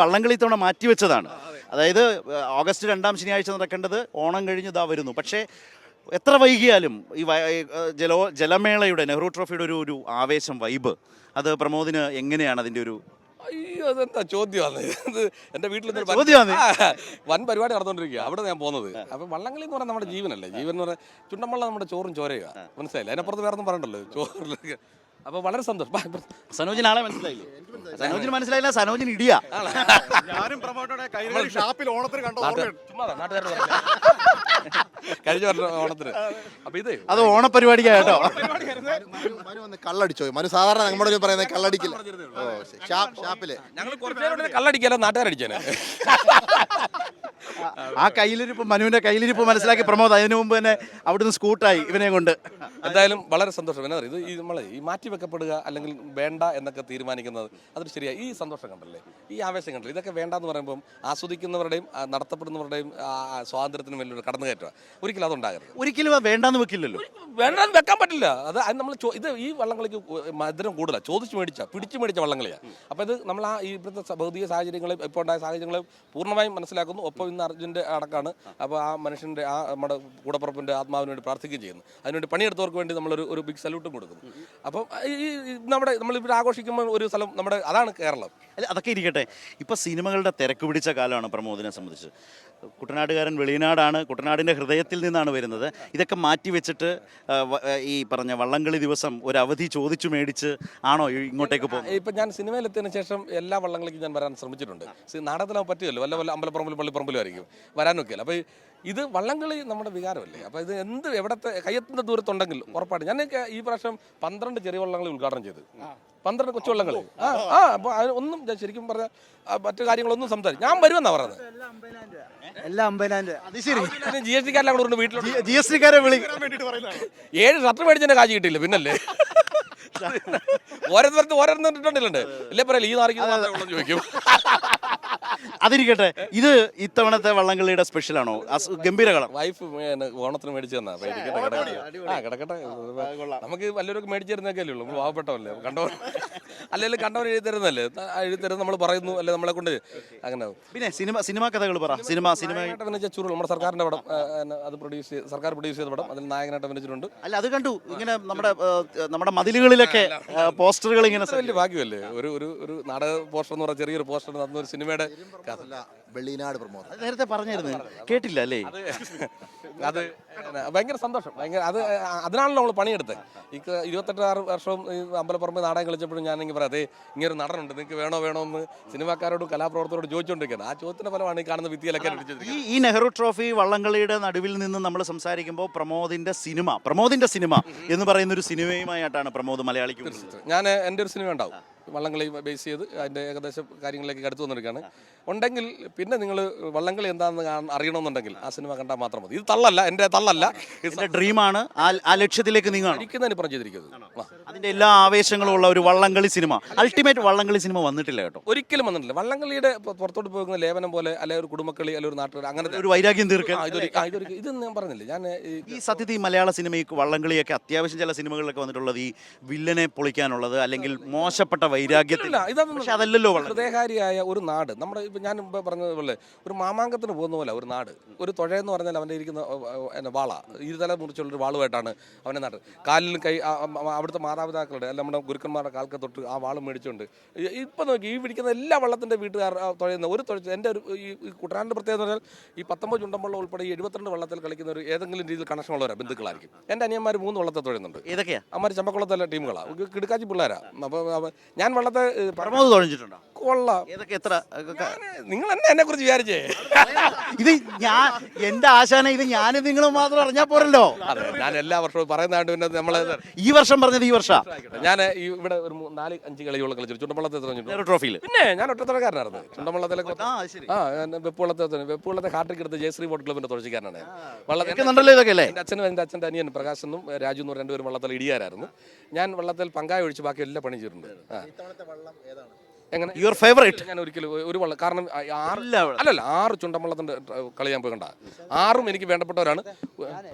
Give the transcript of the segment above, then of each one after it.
വള്ളംകളി തവണ മാറ്റിവെച്ചതാണ്. അതായത് ഓഗസ്റ്റ് രണ്ടാം ശനിയാഴ്ച നടക്കേണ്ടത് ഓണം കഴിഞ്ഞ് ഇതാ വരുന്നു. പക്ഷേ എത്ര വൈകിയാലും ഈ ജലോ ജലമേളയുടെ നെഹ്റു ട്രോഫിയുടെ ഒരു ഒരു ആവേശം വൈബ് അത് പ്രമോദിന് എങ്ങനെയാണ് അതിന്റെ ഒരു അയ്യോ അതെന്താ ചോദ്യമാണ് ഇത് എന്റെ വീട്ടിൽ ചോദ്യമാണ്? വൻ പരിപാടി നടന്നുകൊണ്ടിരിക്കുക അവിടെ ഞാൻ പോകുന്നത് അപ്പൊ വള്ളംകളി എന്ന് പറഞ്ഞാൽ നമ്മുടെ ജീവനല്ലേ? ജീവൻ എന്ന് പറഞ്ഞാൽ ചുണ്ടമ്പള്ള നമ്മുടെ ചോറും ചോരയുക മനസ്സിലായില്ല? അതിനപ്പുറത്ത് വേറെ ഒന്നും പറയണ്ടല്ലോ. ചോറിലൊക്കെ അപ്പൊ വളരെ സന്തോഷം. സനോജിന് ആളെ മനസ്സിലായില്ലേ? സനോജിന് മനസ്സിലായില്ല സനോജിന് ഇടിയാ. ഞാനും പ്രമോട്ടോടെ കൈരളി ഷാപ്പിൽ ഓണത്തിന് കണ്ട. കഴിഞ്ഞ അപ്പൊ ഇത്. അത് ഓണപരിപാടിക്കാ കേട്ടോ. മനു വന്ന് കള്ളടിച്ചോ മനു സാധാരണ നമ്മുടെ പറയുന്നത് കള്ളടിക്കില്ല. ഓ ഷാപ്പിൽ. ഞങ്ങൾ കുറച്ചു നേരം കള്ളടിക്കല്ല നാട്ടുകാരടിച്ചേനെ? ആ കയ്യിലിരിപ്പ് മനുവിന്റെ കയ്യിലിരിപ്പ് മനസ്സിലാക്കി പ്രമോദ്. അതിനു മുമ്പ് തന്നെ അവിടുന്ന് സ്കൂട്ടായി ഇവനെ കൊണ്ട്. എന്തായാലും വളരെ സന്തോഷം. എന്നാ ഇത് ഈ നമ്മൾ ഈ മാറ്റി വെക്കപ്പെടുക അല്ലെങ്കിൽ വേണ്ട എന്നൊക്കെ തീരുമാനിക്കുന്നത് അതൊരു ശരിയായി ഈ സന്തോഷം കണ്ടല്ലേ? ഈ ആവേശം കണ്ടല്ലേ? ഇതൊക്കെ വേണ്ട എന്ന് പറയുമ്പോൾ ആസ്വദിക്കുന്നവരുടെയും നടത്തപ്പെടുന്നവരുടെയും സ്വാതന്ത്ര്യത്തിന് വലിയൊരു കടന്നുകയറ്റം ഒരിക്കലും അതുണ്ടാകരുത്. ഒരിക്കലും വേണ്ടാന്ന് വെക്കില്ലല്ലോ? വേണ്ടാന്ന് വെക്കാൻ പറ്റില്ല. അത് നമ്മൾ ഇത് ഈ വള്ളംകളിക്ക് മധുരം കൂടുതലാണ് ചോദിച്ചു മേടിച്ച പിടിച്ചു മേടിച്ച വള്ളംകളിയാണ് അപ്പോൾ ഇത് നമ്മൾ ആ ഇപ്പോഴത്തെ ഭൗതിക സാഹചര്യങ്ങൾ ഇപ്പോൾ ഉണ്ടായ സാഹചര്യങ്ങൾ പൂർണമായും മനസ്സിലാക്കുന്നു. ഒപ്പം ഇന്ന് അർജുന്റെ അടക്കാണ്. അപ്പോൾ ആ മനുഷ്യന്റെ ആ നമ്മുടെ കൂടപ്പുറപ്പിന്റെ ആത്മാവിന് വേണ്ടി പ്രാർത്ഥിക്കുകയും ചെയ്യുന്നു. അതിനുവേണ്ടി പണിയെടുത്തവർക്ക് വേണ്ടി നമ്മളൊരു ഒരു ബിഗ് സല്യൂട്ടും കൊടുക്കുന്നു. അപ്പം ഈ നമ്മുടെ നമ്മളിവിടെ ആഘോഷിക്കുമ്പോൾ ഒരു സ്ഥലം നമ്മുടെ അതാണ് കേരളം. അല്ല അതൊക്കെ ഇരിക്കട്ടെ. ഇപ്പൊ സിനിമകളുടെ തിരക്ക് പിടിച്ച കാലമാണ് പ്രമോദിനെ സംബന്ധിച്ച്. കുട്ടനാട്ടുകാരൻ വെളിനാടാണ് കുട്ടനാടിന്റെ ഹൃദയത്തിൽ നിന്നാണ് വരുന്നത്. ഇതൊക്കെ മാറ്റി വെച്ചിട്ട് ഈ പറഞ്ഞ വള്ളംകളി ദിവസം ഒരു അവധി ചോദിച്ചു മേടിച്ച് ആണോ ഇങ്ങോട്ടേക്ക് പോകും ഇപ്പം ഞാൻ സിനിമയിലെത്തിയതിനു ശേഷം എല്ലാ വള്ളങ്ങളിലേക്കും ഞാൻ വരാൻ ശ്രമിച്ചിട്ടുണ്ട്. നാടകത്തിലാവാൻ നാടകത്തിലാവും പറ്റുമല്ലോ വല്ല വല്ല അമ്പലപ്പുറമ്പിലും പള്ളിപ്പുറമ്പിലും ആയിരിക്കും. വരാനൊക്കെയല്ല. അപ്പോൾ ഇത് വള്ളംകളി നമ്മുടെ വികാരമല്ലേ? അപ്പോൾ ഇത് എന്ത് എവിടത്തെ കയ്യെത്തുന്ന ദൂരത്തുണ്ടെങ്കിൽ ഉറപ്പായിട്ട്. ഞാൻ ഈ പ്രാവശ്യം പന്ത്രണ്ട് ചെറിയ വള്ളങ്ങളിൽ ഉദ്ഘാടനം ചെയ്തു. പന്ത്രണ്ട് കൊച്ചു വള്ളങ്ങൾ ആ ആ അപ്പോൾ ഒന്നും ഞാൻ ശരിക്കും പറഞ്ഞ മറ്റു കാര്യങ്ങളൊന്നും സംസാരിക്കും ഞാൻ വരുമെന്നാ പറയുന്നത് എല്ലാം അമ്പതിനായിരം ജി എസ് ടിക്കാരെ കൂടെ വീട്ടിൽ ജി എസ് ടിക്കാരെ പറയുന്നത് ഏഴ് ഷർട്ട് മേടിച്ചതിന്റെ കാശ് കിട്ടിയില്ല പിന്നല്ലേ? ഓരോരുത്തർക്ക് ഓരോരുത്തർ ഇട്ടുണ്ടല്ലേ ഇല്ലേ പറയല്ലേ ഈ നാറിക്കുന്ന മാത്രമേ ഉള്ളൂ എന്ന് ചോദിക്കും. അതിരിക്കട്ടെ ഇത് ഇത്തവണത്തെ വള്ളംകളിയുടെ സ്പെഷ്യലാണോ ആണോ? ഗംഭീര കളം. വൈഫ് ഓണത്തിന് മേടിച്ചു തന്നാ. കിടക്കട്ടെ നമുക്ക് വല്ലവരൊക്കെ മേടിച്ചു തരുന്നൊക്കെ അല്ലേ ഉള്ളൂ. നമ്മൾ പാവപ്പെട്ടവല്ലേ കണ്ടവർ അല്ലെങ്കിൽ കണ്ടവർ എഴുതി തരുന്നല്ലേ എഴുതി തരുന്നത് നമ്മൾ പറയുന്നു അല്ലെ നമ്മളെ കൊണ്ട്? അങ്ങനെ. പിന്നെ സിനിമ സിനിമാ കഥകൾ പറ. സിനിമ സിനിമ ചൂറു ചുരുൾ നമ്മുടെ സർക്കാരിന്റെ പടം അത് പ്രൊഡ്യൂസ് ചെയ്ത് സർക്കാർ പ്രൊഡ്യൂസ് ചെയ്ത പടം അതിൽ നായകനായിട്ട് അഭിനയിച്ചിട്ടുണ്ട്. അല്ല അത് കണ്ടു. ഇങ്ങനെ നമ്മുടെ നമ്മുടെ മതിലുകളിലൊക്കെ പോസ്റ്ററുകൾ ഇങ്ങനെ വലിയ ഭാഗ്യമല്ലേ? ഒരു ഒരു നാടക പോസ്റ്റർ എന്ന് പറഞ്ഞ ചെറിയൊരു പോസ്റ്റർ നടന്ന ഒരു സിനിമയുടെ വെള്ളിനാട് പ്രമോദ് നേരത്തെ പറഞ്ഞായിരുന്നു കേട്ടില്ല അല്ലേ? അത് ഭയങ്കര സന്തോഷം. ഭയങ്കര അത് അതിനാണല്ലോ നമ്മൾ പണിയെടുത്തത് ഈ ഇരുപത്തെട്ട് ആറ് വർഷവും ഈ അമ്പലപ്പുറമ്പ് നാടകം കളിച്ചപ്പോഴും ഞാനെങ്കിൽ പറയാം അതെ ഇങ്ങനെ ഒരു നടനുണ്ട്. നിങ്ങൾക്ക് വേണോ വേണോ എന്ന് സിനിമാക്കാരോടും കലാപ്രവർത്തകരോട് ചോദിച്ചുകൊണ്ടിരിക്കുന്നത് ആ ചോദ്യത്തിന്റെ ഫലമാണ് ഈ കാണുന്ന വിദ്യയിലൊക്കെ ഈ ഈ നെഹ്റു ട്രോഫി വള്ളംകളിയുടെ നടുവിൽ നിന്ന് നമ്മൾ സംസാരിക്കുമ്പോൾ പ്രമോദിന്റെ സിനിമ പ്രമോദിന്റെ സിനിമ എന്ന് പറയുന്ന ഒരു സിനിമയുമായിട്ടാണ് പ്രമോദ് മലയാളിക്ക് ഞാൻ എന്റെ ഒരു സിനിമ ഉണ്ടാവും. വള്ളംകളി ബേസ് ചെയ്ത് അതിന്റെ ഏകദേശം കാര്യങ്ങളിലേക്ക് അടുത്ത് വന്നിരിക്കുകയാണ്. ഉണ്ടെങ്കിൽ പിന്നെ നിങ്ങൾ വള്ളംകളി എന്താണെന്ന് അറിയണമെന്നുണ്ടെങ്കിൽ ആ സിനിമ കണ്ടാൽ മാത്രം മതി. ഇത് തള്ളല്ല എന്റെ തള്ളല്ല. ഡ്രീമാണ് ആ ആ ലക്ഷ്യത്തിലേക്ക് നിങ്ങൾ ഇരിക്കുന്നതിന് പറഞ്ഞു ചെയ്തിരിക്കുന്നത് അതിന്റെ അതിന്റെ എല്ലാ ആവേശങ്ങളും ഉള്ള ഒരു വള്ളംകളി സിനിമ. അൾട്ടിമേറ്റ് വള്ളംകളി സിനിമ വന്നിട്ടില്ല കേട്ടോ. ഒരിക്കലും വന്നിട്ടില്ല. വള്ളംകളിയുടെ പുറത്തോട്ട് പോകുന്ന ലേപനം പോലെ അല്ലെ ഒരു കുടുംബക്കളി അല്ലെ ഒരു നാട്ടുകാർ അങ്ങനത്തെ ഒരു വൈരാഗ്യം തീർക്കാൻ. ആ, ഇതൊരു ആ, ഇത് ഞാൻ പറഞ്ഞില്ല. ഞാൻ ഈ ഈ സത്യത്തിൽ ഈ മലയാള സിനിമയ്ക്ക് വള്ളംകളിയൊക്കെ അത്യാവശ്യം ചില സിനിമകളിലൊക്കെ വന്നിട്ടുള്ളത് ഈ വില്ലനെ പൊളിക്കാനുള്ളത് അല്ലെങ്കിൽ മോശപ്പെട്ട വൈരാഗ്യത്തിൽ പക്ഷെ അതല്ലല്ലോ ഹൃദയകാരിയായ ഒരു നാട്. നമ്മുടെ ഇപ്പം ഞാൻ പറഞ്ഞ പറഞ്ഞതുപോലെ ഒരു മാമാങ്കത്തിന് പോകുന്ന പോലെ ഒരു നാട്. ഒരു തുഴയെന്ന് പറഞ്ഞാൽ അവന്റെ ഇരിക്കുന്ന എന്നെ വാള. ഇരുതല മുറിച്ചുള്ളൊരു വാളുമായിട്ടാണ് അവന്റെ നാട്. കാലിലും കൈ അവിടുത്തെ മാതാപിതാക്കളുടെ അല്ല നമ്മുടെ ഗുരുക്കന്മാരുടെ കാൽക്ക തൊട്ട് ആ വാൾ മേടിച്ചുകൊണ്ട് ഇപ്പൊ നോക്കി ഈ പിടിക്കുന്ന എല്ലാ വള്ളത്തിന്റെ വീട്ടുകാർ തുഴയുന്ന ഒരു തുഴ എന്റെ ഒരു ഈ കുട്ടനാടിന്റെ കുട്ടനാടിന്റെ പ്രത്യേകത എന്ന് പറഞ്ഞാൽ ഈ പത്തൊമ്പത് ചുണ്ടമ്പള്ളം ഉൾപ്പെടെ ഈ എഴുപത്തിരണ്ട് വള്ളത്തിൽ കളിക്കുന്ന ഒരു ഏതെങ്കിലും രീതിയിൽ കണക്ഷൻ ഉള്ളവരാണ് ബന്ധുക്കളായിരിക്കും. എന്റെ അനിയന്മാർ മൂന്ന് വള്ളത്തെ തുഴയുന്നുണ്ട്. ഏതൊക്കെയാ? അമ്മാര് ചമ്പക്കുളത്തല്ല ടീമുകളാണ് കിടക്കാച്ചി പിള്ളേരാ. അപ്പോൾ ഞാൻ വള്ളത്തെ ഏ, പരമാവധി പ്രമോദ് തുഴഞ്ഞിട്ടുണ്ടോ? കൊള്ളാം. ഏതൊക്കെ എത്ര നിങ്ങൾ എന്നെ എന്നെ കുറിച്ച് വിചാരിച്ചേ? ഇത് ഞാൻ എന്റെ ആശാന ഇത് ഞാൻ നിങ്ങൾ മാത്രം അറിഞ്ഞാൽ പോരല്ലോ. അതെ ഞാൻ എല്ലാ വർഷവും പറയുന്നതാണ്ട് പിന്നെ നമ്മളെ ഈ വർഷം പറഞ്ഞത് ഈ വർഷം? ഞാൻ ഇവിടെ ഒരു നാല് അഞ്ച് കളിയോളം കളിച്ചു. ചുണ്ടമ്പള്ളത്തെ ട്രോഫിയിൽ പിന്നെ ഞാൻ ഒറ്റത്തടക്കാരനായിരുന്നു ചുണ്ടമ്പള്ളത്തിലൊക്കെ ആ ഞാൻ വെപ്പുവള്ളത്തെ വെപ്പുവള്ളത്തെ ഹാട്രിക് എടുത്ത് ജയശ്രീ ബോട്ട് ക്ലബിന്റെ തുഴച്ചിക്കാരനാണ്. ഞാൻ. വള്ളത്തിൽ ഇതൊക്കെ അല്ലേ? എന്റെ അച്ഛനും എന്റെ അച്ഛന്റെ അനിയൻ പ്രകാശ് എന്നും രാജു എന്നും രണ്ടുപേരും വള്ളത്തിൽ ഇടിയാരായിരുന്നു. ഞാൻ വള്ളത്തിൽ പങ്കായ ഒഴിച്ച് ബാക്കി എല്ലാ പണി ചെയ്തിട്ടുണ്ട്. ആ. എങ്ങനെ? യുവർ ഫേവറേറ്റ് ഞാൻ ഒരിക്കലും ഒരു വള്ളം കാരണം ആറ് അല്ലല്ല ആറ് ചുണ്ടമ്പള്ളത്തിന്റെ കളി ഞാൻ പോകണ്ട ആറും എനിക്ക് വേണ്ടപ്പെട്ടവരാണ്. ഞാനേ,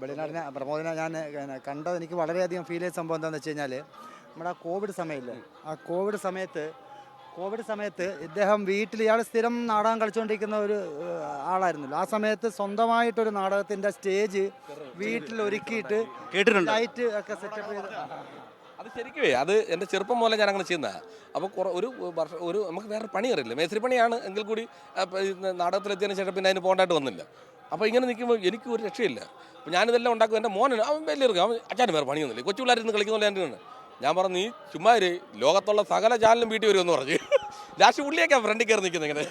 ബളിനാടിനെ പ്രമോദിനെ ഞാൻ കണ്ടത് എനിക്ക് വളരെയധികം ഫീൽ ചെയ്ത സംഭവം എന്താണെന്ന് വെച്ച് കഴിഞ്ഞാൽ നമ്മുടെ ആ കോവിഡ് സമയമില്ലേ ആ കോവിഡ് സമയത്ത് കോവിഡ് സമയത്ത് ഇദ്ദേഹം വീട്ടിൽ ഇയാൾ സ്ഥിരം നാടകം കളിച്ചുകൊണ്ടിരിക്കുന്ന ഒരു ആളായിരുന്നല്ലോ ആ സമയത്ത് സ്വന്തമായിട്ടൊരു നാടകത്തിന്റെ സ്റ്റേജ് വീട്ടിൽ ഒരുക്കിയിട്ട് കേട്ടിട്ടുണ്ട്. ലൈറ്റ് ഒക്കെ സെറ്റപ്പ് ചെയ്ത് അത് ശരിക്കുമേ. അത് എന്റെ ചെറുപ്പം മുതലേ ഞാൻ അങ്ങനെ ചെയ്യുന്നതാണ് അപ്പോൾ കുറേ ഒരു വർഷം ഒരു നമുക്ക് വേറെ പണി അറിയില്ല. മേസ്ത്രി പണിയാണ് എങ്കിൽ കൂടി നാടകത്തിലെത്തിയതിന് ശേഷം പിന്നെ അതിന് പോകേണ്ടതായിട്ട് വന്നില്ല. അപ്പോൾ ഇങ്ങനെ നിൽക്കുമ്പോൾ എനിക്ക് ഒരു രക്ഷയില്ല. അപ്പോൾ ഞാനിതെല്ലാം ഉണ്ടാക്കും. എന്റെ മോനെ അവൻ വലിയ അവൻ അച്ഛന് വേറെ പണിയൊന്നുമില്ല കൊച്ചു പിള്ളേരിന്ന് കളിക്കുന്ന എന്റെ ഞാൻ പറഞ്ഞു നീ ചുമ്മാ. ലോകത്തുള്ള സകല ചാനലും വീട്ടിൽ വരുമെന്ന് പറഞ്ഞു. ലാസ്റ്റ് പുള്ളിയൊക്കെ ഫ്രണ്ടിൽ കയറി നിൽക്കുന്നത് ഇങ്ങനെ.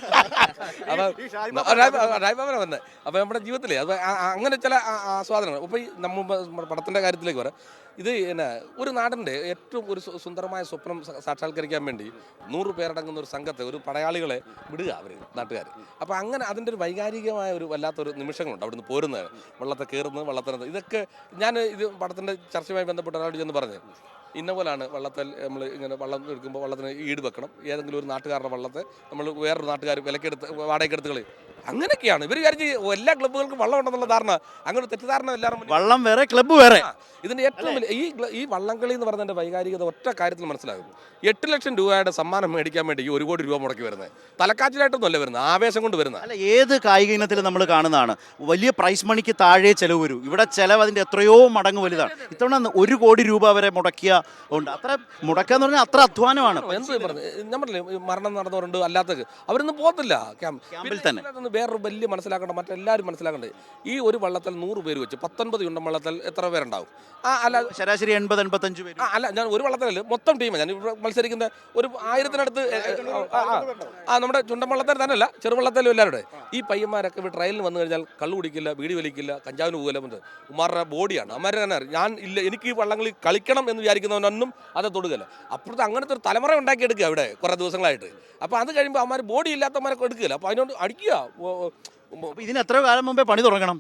അപ്പോൾ ഡ്രൈവർ വന്നത്. അപ്പോൾ നമ്മുടെ ജീവിതത്തിലേ അത് ആ- അങ്ങനെ ചില ആസ്വാദനങ്ങൾ അപ്പോൾ ഈ നമ്മ നമ്മുടെ പടത്തിന്റെ കാര്യത്തിലേക്ക് വരാം. ഇത് എന്നാ ഒരു നാടിന്റെ ഏറ്റവും ഒരു സുന്ദരമായ സ്വപ്നം സാക്ഷാത്കരിക്കാൻ വേണ്ടി നൂറ് പേരടങ്ങുന്ന ഒരു സംഘത്തെ ഒരു പടയാളികളെ വിടുക അവർ നാട്ടുകാർ അപ്പോൾ അങ്ങനെ അതിന്റെ ഒരു വൈകാരികമായ ഒരു വല്ലാത്തൊരു നിമിഷങ്ങളുണ്ട് അവിടുന്ന് പോരുന്നത് വള്ളത്തെ കയറുന്നത് വള്ളത്തിനകത്ത് ഇതൊക്കെ ഞാൻ ഇത് പടത്തിന്റെ ചർച്ചയുമായി ബന്ധപ്പെട്ട ഒരാളോട് ചെന്ന് പറഞ്ഞു ഇന്ന പോലാണ് വള്ളത്തിൽ നമ്മൾ ഇങ്ങനെ വള്ളം എടുക്കുമ്പോൾ വള്ളത്തിന് ഈട് വെക്കണം. ഏതെങ്കിലും ഒരു നാട്ടുകാരുടെ വള്ളത്തെ നമ്മൾ വേറൊരു നാട്ടുകാർ വിലക്കെടുത്ത് വാടകയ്ക്കെടുത്ത് കളി അങ്ങനെയൊക്കെയാണ്. ഇവർ വിചാരിച്ച് എല്ലാ ക്ലബ്ബുകൾക്കും വള്ളം ഉണ്ടെന്നുള്ള ധാരണ. അങ്ങനെ ഒരു തെറ്റിദ്ധാരണ എല്ലാവരും വള്ളം വേറെ ക്ലബ്ബ് വേറെ. ഇതിന്റെ ഏറ്റവും വലിയ ഈ ഈ വള്ളംകളി എന്ന് പറയുന്നതിന്റെ വൈകാരികത ഒറ്റ കാര്യത്തിൽ മനസ്സിലാകും എട്ട് ലക്ഷം രൂപയുടെ സമ്മാനം മേടിക്കാൻ വേണ്ടി ഈ ഒരു കോടി രൂപ മുടക്കി വരുന്നത് തലക്കാറ്റിലായിട്ടൊന്നും അല്ല വരുന്നത് ആവേശം കൊണ്ട് വരുന്നത് അല്ല ഏത് കായിക ഇനത്തിൽ നമ്മൾ കാണുന്നതാണ്. വലിയ പ്രൈസ് മണിക്ക് താഴെ ചെലവ് വരും. ഇവിടെ ചിലവ് അതിന്റെ എത്രയോ മടങ്ങ് വലുതാണ്. ഇത്തവണ ഒരു കോടി രൂപ വരെ മുടക്കിയ ഉണ്ട്. അത്ര മുടക്കുക എന്ന് പറഞ്ഞാൽ അത്ര അധ്വാനമാണ്. എന്ത് പറഞ്ഞു ഞാൻ പറഞ്ഞില്ലേ മരണം നടന്നവരുണ്ട് അല്ലാത്ത അവരൊന്നും പോകത്തില്ല. ക്യാമ്പിൽ തന്നെ. വേറൊരു വലിയ മനസ്സിലാക്കേണ്ട മറ്റെല്ലാവരും മനസ്സിലാക്കേണ്ടത് ഈ ഒരു വള്ളത്തിൽ നൂറ് പേര് വെച്ച് പത്തൊൻപത് ചുണ്ടൻ വള്ളത്തിൽ എത്ര പേരുണ്ടാവും? ആ അല്ല ശരാശരി എൺപത് എൺപത്തഞ്ച് പേര്. ആ, അല്ല ഞാൻ ഒരു വള്ളത്തിലല്ല മൊത്തം ടീമാണ് ഞാൻ ഇവിടെ മത്സരിക്കുന്ന ഒരു ആയിരത്തിനടുത്ത് ആ, നമ്മുടെ ആ നമ്മുടെ ചുണ്ടൻവള്ളത്തിൽ തന്നെയല്ല ചെറുവള്ളത്തിലും എല്ലാവരുടെ ഈ പയ്യന്മാരൊക്കെ ഇവിടെ ട്രയലിന് വന്നു കഴിഞ്ഞാൽ കള്ളു കുടിക്കില്ല ബീഡി വലിക്കില്ല കഞ്ചാവിന് പോകില്ല ഉമാരുടെ ബോഡിയാണ്. അമ്മാരെ തന്നെ ഞാൻ ഇല്ല എനിക്ക് ഈ വള്ളങ്ങളിൽ കളിക്കണം എന്ന് വിചാരിക്കുന്നവനൊന്നും അത് തൊടുകയില്ല. അപ്പുറത്ത് അങ്ങനത്തെ ഒരു തലമുറ ഉണ്ടാക്കിയെടുക്കുക അവിടെ കുറേ ദിവസങ്ങളായിട്ട്. അപ്പോൾ അത് കഴിയുമ്പോൾ അമ്മമാർ ബോഡി ഇല്ലാത്തമാരൊക്കെ എടുക്കില്ല അപ്പോൾ അതിനോട് അടിക്കുക. ഇതിന് എത്രയോ കാലം മുമ്പേ പണി തുടങ്ങണം.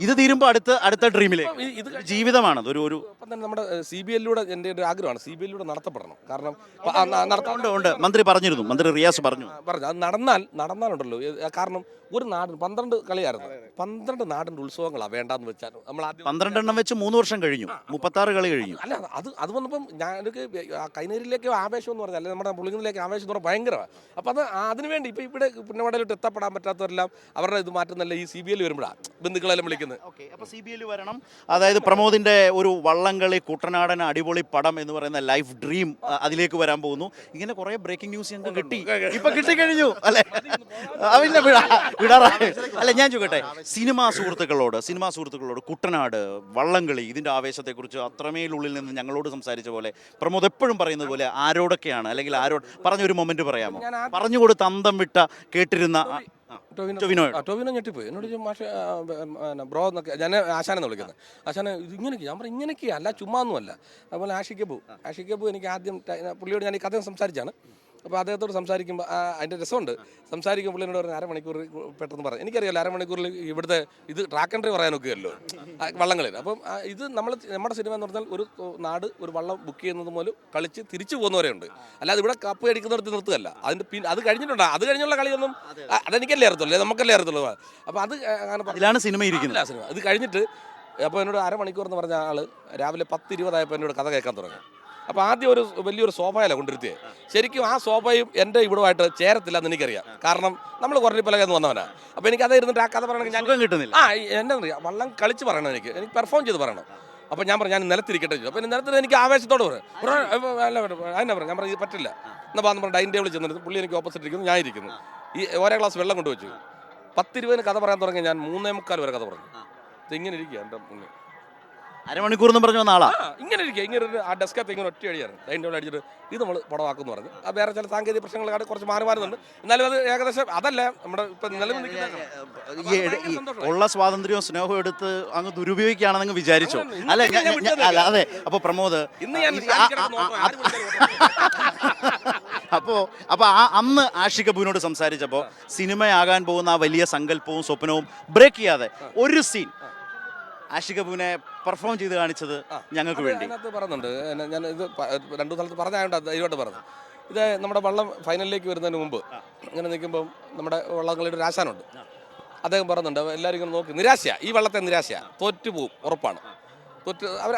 ഇത് തീരുമ്പോ അടുത്ത അടുത്ത ഡ്രീമിലേക്ക് ഇത് ജീവിതമാണ് ഒരു ഒരു ഇപ്പം തന്നെ നമ്മുടെ സി ബി എല്ലിലൂടെ എന്റെ ഒരു ആഗ്രഹമാണ്. സി ബി എല്ലിലൂടെ നടത്തപ്പെടണം. കാരണം ആ, ന- നടത്താൻ ഉണ്ട് ഉണ്ട്. മന്ത്രി പറഞ്ഞിരുന്നു. മന്ത്രി റിയാസ് പറഞ്ഞു. പറഞ്ഞു. അത് നടന്നാൽ നടന്നാലുണ്ടല്ലോ. ഏ, കാരണം ഒരു നാടിന് പന്ത്രണ്ട് കളിയായിരുന്നു. പന്ത്രണ്ട് നാടിന്റെ ഉത്സവങ്ങളാണ് വേണ്ടാന്ന് വെച്ചാൽ. നമ്മൾ ആദ്യം പന്ത്രണ്ടെണ്ണം വെച്ച് മൂന്ന് വർഷം കഴിഞ്ഞു. മുപ്പത്തി ആറ് കളി കഴിഞ്ഞു. അല്ല അത് അത് വന്നപ്പം ഞാനൊക്കെ കൈനീരിലേക്ക് ആവേശം എന്ന് പറഞ്ഞാൽ അല്ലെങ്കിൽ നമ്മുടെ പുളിങ്ങിലേക്ക് ആവേശം എന്ന് പറഞ്ഞാൽ ഭയങ്കരമാണ്. അപ്പോൾ അത് അതിനുവേണ്ടി ഇപ്പോൾ ഇവിടെ പുന്നവടയിലോട്ട് എത്തപ്പെടാൻ പറ്റാത്തവരെല്ലാം അവരുടെ ഇത് മാറ്റുന്നല്ല ഈ സി ബി എൽ വരുമ്പോഴാണ് ബന്ധുക്കളെല്ലാം വിളിക്കുന്നത്. ഓക്കെ അപ്പോൾ സി ബി എൽ വരണം. അതായത് പ്രമോദിന്റെ ഒരു വള്ളംകളി കുട്ടനാടൻ അടിപൊളി പടം എന്ന് പറയുന്ന ലൈഫ് ഡ്രീം അതിലേക്ക് വരാൻ പോകുന്നു. ഇങ്ങനെ കുറെ ബ്രേക്കിംഗ് ന്യൂസ് ഞങ്ങൾക്ക് കിട്ടി. ഇപ്പൊ കിട്ടിക്കഴിഞ്ഞു അല്ലെ? അവല്ല വിടാറായി അല്ല ഞാൻ ചോദിക്കട്ടെ. സിനിമാ സുഹൃത്തുക്കളോട് സിനിമാ സുഹൃത്തുക്കളോട് കുട്ടനാട് വള്ളംകളി ഇതിന്റെ ആവേശത്തെക്കുറിച്ച് അത്രമേലുള്ളിൽ നിന്ന് ഞങ്ങളോട് സംസാരിച്ച പോലെ പ്രമോദ് എപ്പോഴും പറയുന്ന പോലെ ആരോടൊക്കെയാണ് അല്ലെങ്കിൽ ആരോട് പറഞ്ഞൊരു മൊമെന്റ് പറയാമോ? ഞാൻ തന്തം പറഞ്ഞുകൊടുത്ത് അന്തം വിട്ട കേട്ടിരുന്ന ആ, ടോവിനോ. ആ, ടോവിനോ ഞെട്ടിപ്പോയി. എന്നോട് ചോദിച്ചു, മാഷെ ബ്രോ എന്നൊക്കെ ഞാൻ ആശാനെന്ന് വിളിക്കുന്നത്. ആശാനെ ഇത് ഇങ്ങനെയൊക്കെ ഞാൻ പറഞ്ഞു ഇങ്ങനെയൊക്കെയാ അല്ല ചുമ്മാ ഒന്നുമല്ല. അതുപോലെ ആഷിക്കബു ആഷിക്കബു എനിക്ക് ആദ്യം പുള്ളിയോട് ഞാൻ ഈ കഥ സംസാരിച്ചാണ്. അപ്പോൾ അദ്ദേഹത്തോട് സംസാരിക്കുമ്പോൾ അതിന്റെ രസമുണ്ട്. സംസാരിക്കുമ്പോൾ പുള്ളിനോട് പറഞ്ഞ അരമണിക്കൂർ പെട്ടെന്ന് പറഞ്ഞു എനിക്കറിയാലോ അരമണിക്കൂറിൽ ഇവിടുത്തെ ഇത് ട്രാക്ക് ആൻഡ് ഡ്രൈവ് പറയാനൊക്കെയല്ലോ വള്ളങ്ങളിൽ. അപ്പം ഇത് നമ്മൾ നമ്മുടെ സിനിമ എന്ന് പറഞ്ഞാൽ ഒരു നാട് ഒരു വള്ളം ബുക്ക് ചെയ്യുന്നത് മൂലം കളിച്ച് തിരിച്ചു പോകുന്നവരെയുണ്ട്. അല്ലാതെ ഇവിടെ കപ്പ് അടിക്കുന്നിടത്ത് നിർത്തുകയല്ല. അതിന്റെ പിന്നെ അത് കഴിഞ്ഞിട്ടുണ്ടോ. അത് കഴിഞ്ഞുള്ള കളിയൊന്നും അതെനിക്കല്ലേ അറിയത്തുള്ളൂ. നമുക്കല്ലേ അറിയത്തുള്ളൂ. അപ്പോൾ അത് അങ്ങനെ. സിനിമ ഇരിക്കുന്നത്. സിനിമ. അത് കഴിഞ്ഞിട്ട് അപ്പോൾ എന്നോട് അരമണിക്കൂർ എന്ന് പറഞ്ഞ ആൾ രാവിലെ പത്ത് ഇരുപതായപ്പോൾ എന്നോട് കഥ കേൾക്കാൻ തുടങ്ങി. അപ്പോൾ ആദ്യം ഒരു വലിയൊരു സോഫയല്ല കൊണ്ടിരുത്തിയത് ശരിക്കും ആ സോഫയും എന്റെ ഇവിടുമായിട്ട് ചേരത്തില്ല എന്ന് എനിക്കറിയാം. കാരണം നമ്മൾ കുറഞ്ഞ എന്ന് വന്നവനാണ് അപ്പോൾ എനിക്ക് അതേ ഇരുന്നിട്ട് ആ കഥ പറയണമെങ്കിൽ ഞാൻ കിട്ടുന്നില്ല. ആ എന്നാ അറിയാം വള്ളം കളിച്ച് പറയണം എനിക്ക്. എനിക്ക് പെർഫോം ചെയ്ത് പറയണം. അപ്പോൾ ഞാൻ പറഞ്ഞു ഞാൻ നിലത്തിരിക്കട്ടെ ചോദിച്ചു അപ്പോൾ നിലത്തിൽ എനിക്ക് ആവേശത്തോടെ പറയും. അതിനെ പറഞ്ഞു ഞാൻ പറഞ്ഞു ഇത് പറ്റില്ല. എന്നാൽ പറഞ്ഞു പറഞ്ഞു ഡൈനിങ് ടേബിൾ ചെന്നിട്ട് പുള്ളി എനിക്ക് ഓപ്പോസിറ്റ് ഇരിക്കുന്നു ഞാൻ ഇരിക്കുന്നു. ഈ ഓരോ ഗ്ലാസ് വെള്ളം കൊണ്ടുവച്ചു. പത്തിരുപതിന് കഥ പറയാൻ തുടങ്ങി ഞാൻ മൂന്നേ മുക്കാൽ വരെ കഥ പറഞ്ഞു. ഇങ്ങനെ ഇരിക്കുക എന്റെ മുന്നിൽ. അരമണിക്കൂർ എന്ന് പറഞ്ഞു വന്ന ആളാ. ഇങ്ങനെ ഇരിക്കുക. ഇങ്ങനെ ഒരു ആ ഡെസ്കത്ത് ഇങ്ങനെ ഒറ്റ അടിയായിരുന്നു ഡൈനിങ് ടേബിൾ അടിച്ചിട്ട് ഇത് നമ്മൾ പടമാക്കുന്നു പറഞ്ഞു. ആ വേറെ ചില സാങ്കേതിക പ്രശ്നങ്ങളെക്കാട് കുറച്ച് മാറി മാറുന്നുണ്ട്. എന്നാലും അത് ഏകദേശം അതല്ല നമ്മുടെ ഇപ്പം നിലവിൽ നിൽക്കുന്ന ഈ എട- ഈ ഉള്ള സ്വാതന്ത്ര്യവും സ്നേഹവും എടുത്ത് അങ്ങ് ദുരുപയോഗിക്കുകയാണെന്ന് വിചാരിച്ചു? അല്ലെ അല്ല അതെ. അപ്പോൾ പ്രമോദ് ഇന്ന് ഞാൻ അപ്പോൾ അപ്പോൾ ആ- അന്ന് ആഷിക കപൂറിനോട് സംസാരിച്ചപ്പോ സിനിമയാകാൻ പോകുന്ന ആ വലിയ സങ്കല്പവും സ്വപ്നവും ബ്രേക്ക് ചെയ്യാതെ ഒരു സീൻ ആഷിക് പെർഫോം ചെയ്ത് കാണിച്ചത് ഞങ്ങൾക്ക് വേണ്ടി. അതിനകത്ത് പറയുന്നുണ്ട്. ഞാൻ ഇത് രണ്ടു സ്ഥലത്ത് പറഞ്ഞായോണ്ട് ധൈര്യമായിട്ട് പറഞ്ഞു. ഇത് നമ്മുടെ വള്ളം ഫൈനലിലേക്ക് വരുന്നതിന് മുമ്പ് ഇങ്ങനെ നിൽക്കുമ്പോൾ നമ്മുടെ വള്ളങ്ങളുടെ ഒരു ആശാനുണ്ട്. അദ്ദേഹം പറയുന്നുണ്ട് എല്ലാവരും ഇങ്ങനെ നോക്കി നിരാശ ഈ വള്ളത്തെ നിരാശ തോറ്റു പോവും ഉറപ്പാണ്. തോറ്റ് അവർ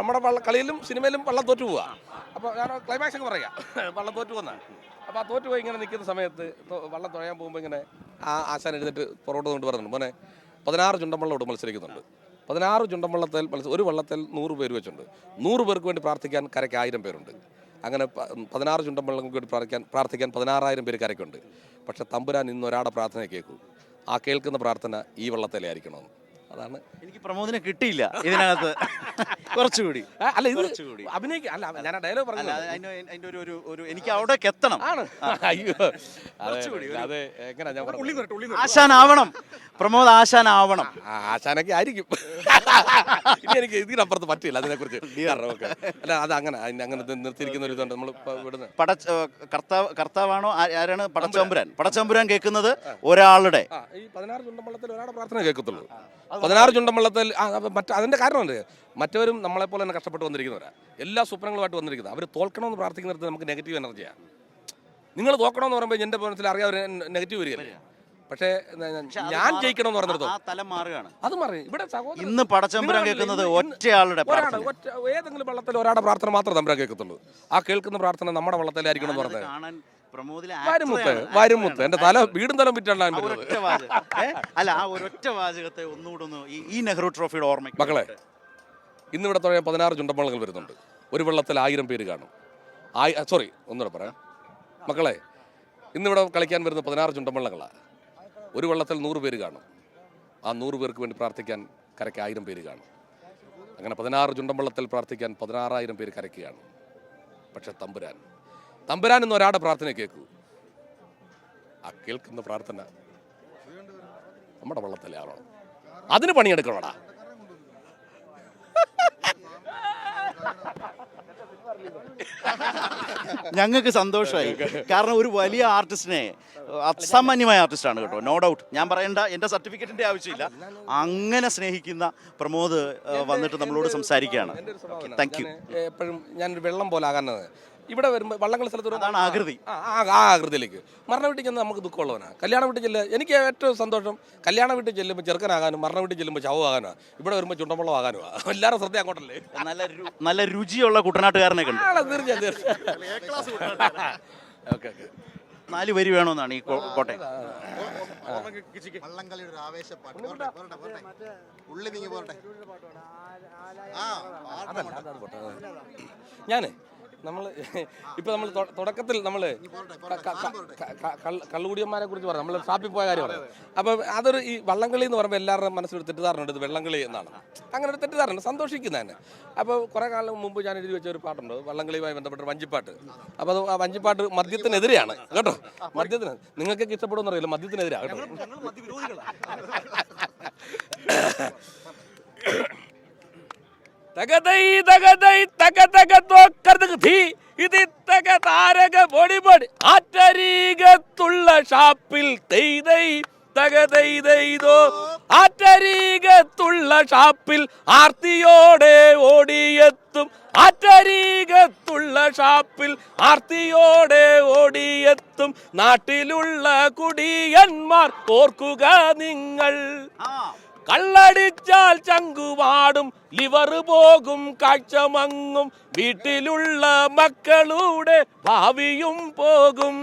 നമ്മുടെ വള്ള കളിയിലും സിനിമയിലും വള്ളം തോറ്റു പോവുക അപ്പോൾ ഞാൻ ക്ലൈമാക്സ് ഒക്കെ പറയാം. വള്ളം തോറ്റു പോകുന്ന അപ്പോൾ ആ തോറ്റുപോയി ഇങ്ങനെ നിൽക്കുന്ന സമയത്ത് വള്ളം തുഴയാൻ പോകുമ്പോൾ ഇങ്ങനെ ആ ആശാൻ എഴുതിട്ട് പുറകോട്ട് കൊണ്ട് പറയുന്നുണ്ട് മോനെ പതിനാറ് ചുണ്ടമ്പള്ളോട് മത്സരിക്കുന്നുണ്ട്. പതിനാറ് ചുണ്ടൻ വള്ളത്തിൽ ഒരു വള്ളത്തിൽ നൂറ് പേര് വെച്ചുണ്ട് നൂറ് പേർക്ക് വേണ്ടി പ്രാർത്ഥിക്കാൻ കരയ്ക്ക് ആയിരം പേരുണ്ട്. അങ്ങനെ പതിനാറ് ചുണ്ടൻ വള്ളങ്ങൾക്ക് വേണ്ടി പ്രാർത്ഥിക്കാൻ പ്രാർത്ഥിക്കാൻ പതിനാറായിരം പേര് കരയ്ക്കുണ്ട്. പക്ഷേ തമ്പുരാൻ ഇന്ന് ഒരാടെ പ്രാർത്ഥന കേൾക്കൂ. ആ കേൾക്കുന്ന പ്രാർത്ഥന ഈ വള്ളത്തിലെ ആയിരിക്കണമെന്ന് അതാണ്. എനിക്ക് പ്രമോദിനെ കിട്ടിയില്ല ഇതിനകത്ത്. കുറച്ചുകൂടി. അല്ല ഇത് കുറച്ചുകൂടി. അഭിനയിക്കും അല്ല ഞാൻ ഡയലോഗ് അല്ല പറഞ്ഞു അതിന്റെ ഒരു ഒരു എനിക്ക് അവിടേക്ക് എത്തണം. ആണ്. അയ്യോ. കുറച്ചുകൂടി അതെ എങ്ങനെ ഞാൻ ആശാനാവണം. പ്രമോദ് ആശാൻ ആവണം ആശാനൊക്കെ ആയിരിക്കും. ഇനി എനിക്ക് ഇതിനപ്പുറത്ത് പറ്റില്ല അതിനെക്കുറിച്ച്. കുറിച്ച് അല്ല അത് അങ്ങനെ അങ്ങനെ നിർത്തിയിരിക്കുന്ന ഒരു ഇതുണ്ട്. നമ്മൾ ഇവിടുന്ന്. പട കർത്താവ് കർത്താവാണോ ആരാണ്? പടച്ചമ്പുരാൻ. പടച്ചമ്പുരാൻ കേൾക്കുന്നത് ഒരാളുടെ. ഈ പതിനാറ് ചുണ്ടമ്പള്ളത്തിൽ ഒരാളുടെ പ്രാർത്ഥന കേൾക്കത്തുള്ളൂ. പതിനാറ് ചുണ്ടമ്പള്ളത്തിൽ വള്ളത്തിൽ മറ്റേ കാരണം കാരണമുണ്ട്. മറ്റവരും നമ്മളെപ്പോലെ തന്നെ കഷ്ടപ്പെട്ട് വന്നിരിക്കുന്നവരാ. എല്ലാ സ്വപ്നങ്ങളുമായിട്ട് വന്നിരിക്കുന്നത്. അവർ തോൽക്കണമെന്ന് പ്രാർത്ഥിക്കുന്നിടത്ത് നമുക്ക് നെഗറ്റീവ് എനർജിയാണ് നിങ്ങൾ തോക്കണമെന്ന് പറയുമ്പോൾ എന്റെ മനസ്സിൽ അറിയാതെ നെഗറ്റീവ് വരികയല്ലേ. പക്ഷേ ഞാൻ അത് മാറി. ഇവിടെ ഇന്ന് കേൾക്കുന്നത് ഒറ്റയാളുടെ ഒറ്റ ഏതെങ്കിലും വള്ളത്തിൽ ഒരാളുടെ പ്രാർത്ഥന മാത്രമേ തമ്പുരാൻ കേൾക്കത്തുള്ളൂ. ആ കേൾക്കുന്ന പ്രാർത്ഥന നമ്മുടെ വള്ളത്തിലായിരിക്കണം എന്ന് പറഞ്ഞത്. വരുമുത്ത് എന്റെ തല വീടും തലം വിറ്റാണ് ഒരൊറ്റ വാചകം. അല്ല ആ ഒരൊറ്റ വാചകത്തെ ഒന്നുകൂടെ ഒന്ന് ഈ- ഈ നെഹ്റു ട്രോഫിയുടെ ഓർമ്മ മക്കളെ ഇന്നിവിടെ തുടങ്ങിയ പതിനാറ് ചുണ്ടമ്പളങ്ങൾ വരുന്നുണ്ട്. ഒരു വെള്ളത്തിൽ ആയിരം പേര് കാണും. ആയി സോറി ഒന്നുകൂടെ പറയാം. മക്കളെ ഇന്നിവിടെ കളിക്കാൻ വരുന്ന പതിനാറ് ചുണ്ടമ്പള്ളങ്ങളാണ് ഒരു വെള്ളത്തിൽ നൂറ് പേര് കാണും. ആ നൂറ് പേർക്ക് വേണ്ടി പ്രാർത്ഥിക്കാൻ കരയ്ക്ക് ആയിരം പേര് കാണും. അങ്ങനെ പതിനാറ് ചുണ്ടമ്പള്ളത്തിൽ പ്രാർത്ഥിക്കാൻ പതിനാറായിരം പേര് കരയ്ക്ക് കാണും. പക്ഷെ തമ്പുരാൻ തമ്പുരാൻ എന്ന് ഒരാടെ പ്രാർത്ഥന കേൾക്കൂ. ആ കേൾക്കുന്ന പ്രാർത്ഥന നമ്മുടെ വള്ളത്തിലെ ആളോ അതിന് പണിയെടുക്കണോടാ? ഞങ്ങൾക്ക് സന്തോഷമായി. കാരണം ഒരു വലിയ ആർട്ടിസ്റ്റിനെ അസാമാന്യമായ ആർട്ടിസ്റ്റാണ് കേട്ടോ നോ ഡൗട്ട് ഞാൻ പറയേണ്ട എന്റെ സർട്ടിഫിക്കറ്റിന്റെ ആവശ്യമില്ല. അങ്ങനെ സ്നേഹിക്കുന്ന പ്രമോദ് വന്നിട്ട് നമ്മളോട് സംസാരിക്കുകയാണ്. താങ്ക് യു എപ്പോഴും ഞാനൊരു വെള്ളം പോലെ ആകാന്നത് ഇവിടെ വരുമ്പോൾ വള്ളംകളി സ്ഥലത്ത് ആകൃതി ആ ആ- ആകൃതിയിലേക്ക് മരണ വീട്ടിൽ ചെന്ന് നമുക്ക് ദുഃഖമുള്ളവനാണ് കല്യാണ വീട്ടിൽ ചെല്ലുക എനിക്ക് ഏറ്റവും സന്തോഷം കല്യാണ വീട്ടിൽ ചെല്ലുമ്പോൾ ചെറുക്കനാകാനും മരണ വീട്ടിൽ ചെല്ലുമ്പോൾ ചവമാകാനും ഇവിടെ വരുമ്പോൾ ചുണ്ടമ്പളം ആകാനും എല്ലാവരും ശ്രദ്ധ അങ്ങോട്ടല്ലേ നല്ല നല്ല രുചിയുള്ള കുട്ടനാട്ടുകാരനെ കണ്ടു ആണ്, തീർച്ചയായും തീർച്ചയായും ഓക്കെ ഓക്കെ നാല് വരി വേണമെന്നാണ് ഈ കോട്ടയം വള്ളംകളിയുടെ ആവേശപ്പാട്ട്. ഉള്ളി നീങ്ങി ഞാൻ നമ്മൾ ഇപ്പൊ നമ്മൾ തുടക്കത്തിൽ നമ്മൾ കള്ളുകുടിയന്മാരെ കുറിച്ച് പറഞ്ഞു നമ്മൾ ഷാപ്പിൽ പോയ കാര്യം പറഞ്ഞു അപ്പൊ അതൊരു ഈ വള്ളംകളി എന്ന് പറയുമ്പോൾ എല്ലാവരുടെയും മനസ്സിൽ തെറ്റിദ്ധാരണ ഇത് വെള്ളംകളി എന്നാണ്. അങ്ങനെ ഒരു തെറ്റിദ്ധാരണ സന്തോഷിക്കുന്നതന്നെ അപ്പോൾ കുറെ കാലം മുമ്പ് ഞാൻ എഴുതി വെച്ച ഒരു പാട്ടുണ്ട്. വള്ളംകളിയുമായി ബന്ധപ്പെട്ട വഞ്ചിപ്പാട്ട്. അപ്പോൾ അത് ആ വഞ്ചിപ്പാട്ട് മദ്യത്തിനെതിരെയാണ്. കേട്ടോ? മദ്യത്തിന്. നിങ്ങൾക്കൊക്കെ ഇഷ്ടപ്പെടുമെന്ന് അറിയില്ല മദ്യത്തിനെതിരാണ് കേട്ടോ തകതൈ തകതൈ തക തക തോക്കർദ് ധീ ഇത് തക താരക പൊടി പൊടി. ആറ്റരീകത്തുള്ള ഷാപ്പിൽ തെയ്തൈ തകതൈതൈതോ ആറ്റരീകത്തുള്ള ഷാപ്പിൽ ആർത്തിയോടെ ഓടിയെത്തും. ആറ്റരീകത്തുള്ള ഷാപ്പിൽ ആർത്തിയോടെ ഓടിയെത്തും. നാട്ടിലുള്ള കുടിയന്മാർ ഓർക്കുക നിങ്ങൾ. கல்லடிச்சால் சங்கு வாடும் லிவரு போகும் காட்சமங்கும் വീട്ടിലുള്ള മക്കളുടെ ഭാവിയും പോകും.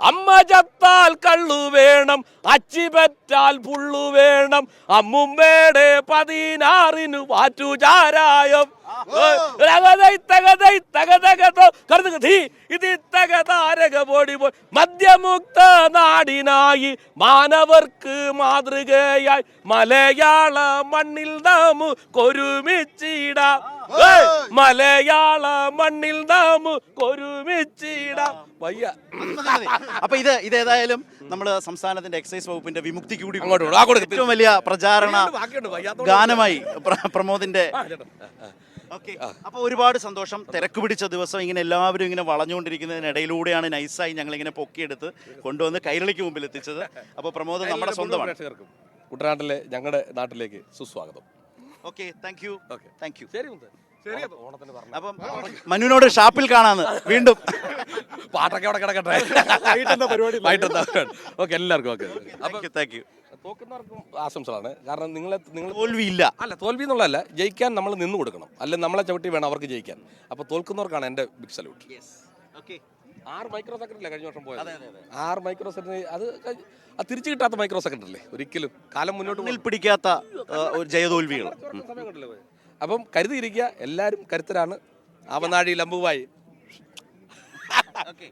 അമ്മ ചത്താൽ കള്ളു വേണം അച്ചി പറ്റാൽ പുള്ളു വേണം അമ്മുമ്മയുടെ പതിനാറിന് വാറ്റു ചാരായം മദ്യമുക്ത നാടിനായി മാനവർക്ക് മാതൃകയായി മലയാള മണ്ണിൽ നമുക്കൊരുമിച്ചിടാം ഏയ്! മലയാള മണ്ണിൽ നാം ഒരുമിച്ചിടാം. വയ്യ. അപ്പൊ ഇത് ഇതേതായാലും നമ്മൾ സംസ്ഥാനത്തിന്റെ എക്സൈസ് വകുപ്പിന്റെ വിമുക്തി കൂടി. ഏറ്റവും വലിയ പ്രചാരണ ഗാനമായി പ്രമോദിന്റെ അപ്പൊ ഒരുപാട് സന്തോഷം. തിരക്ക് പിടിച്ച ദിവസം ഇങ്ങനെ എല്ലാവരും ഇങ്ങനെ വളഞ്ഞുകൊണ്ടിരിക്കുന്നതിനിടയിലൂടെയാണ് നൈസായി ഞങ്ങൾ ഇങ്ങനെ പൊക്കിയെടുത്ത് കൊണ്ടുവന്ന് കൈരളിക്ക് മുമ്പിൽ എത്തിച്ചത്. അപ്പൊ പ്രമോദ് നമ്മുടെ സ്വന്തമാണ്. കുട്ടനാട്ടിലെ ഞങ്ങളുടെ നാട്ടിലേക്ക് സുസ്വാഗതം. Okay. Thank you. Okay. Thank you. ശരി അപ്പം മനുവിനോട് ഷാപ്പിൽ കാണാന്ന്. വീണ്ടും. പാട്ടൊക്കെ അവിടെ കിടക്കട്ടെ. വൈകിട്ടെന്താ പരിപാടി? ഓക്കെ എല്ലാവർക്കും okay. Thank you thank you തോക്കുന്നവർക്കും ആശംസകളാണ്. കാരണം നിങ്ങളെ നിങ്ങൾ തോൽവിയില്ല. അല്ല തോൽവി എന്നുള്ളതല്ല ജയിക്കാൻ നമ്മൾ നിന്ന് കൊടുക്കണം. അല്ല നമ്മളെ ചവിട്ടി വേണം അവർക്ക് ജയിക്കാൻ. അപ്പോൾ തോൽക്കുന്നവർക്കാണ് എന്റെ ബിഗ് സല്യൂട്ട് ഓക്കെ ആറ് മൈക്രോ സെക്കൻഡ് അല്ലേ കഴിഞ്ഞ വർഷം പോയത്? ആറ് മൈക്രോ സെക്കൻഡ് അത് തിരിച്ചു കിട്ടാത്ത മൈക്രോ സെക്കൻഡ് അല്ലേ ഒരിക്കലും കാലം മുന്നോട്ട് പിടിക്കാത്ത ഒരു ജയതോൽവികൾ. സമയം കൊണ്ടല്ലേ. അപ്പം കരുതിയിരിക്കുക എല്ലാവരും കരുത്തരാണ്. ആവനാഴി ലംബുവായി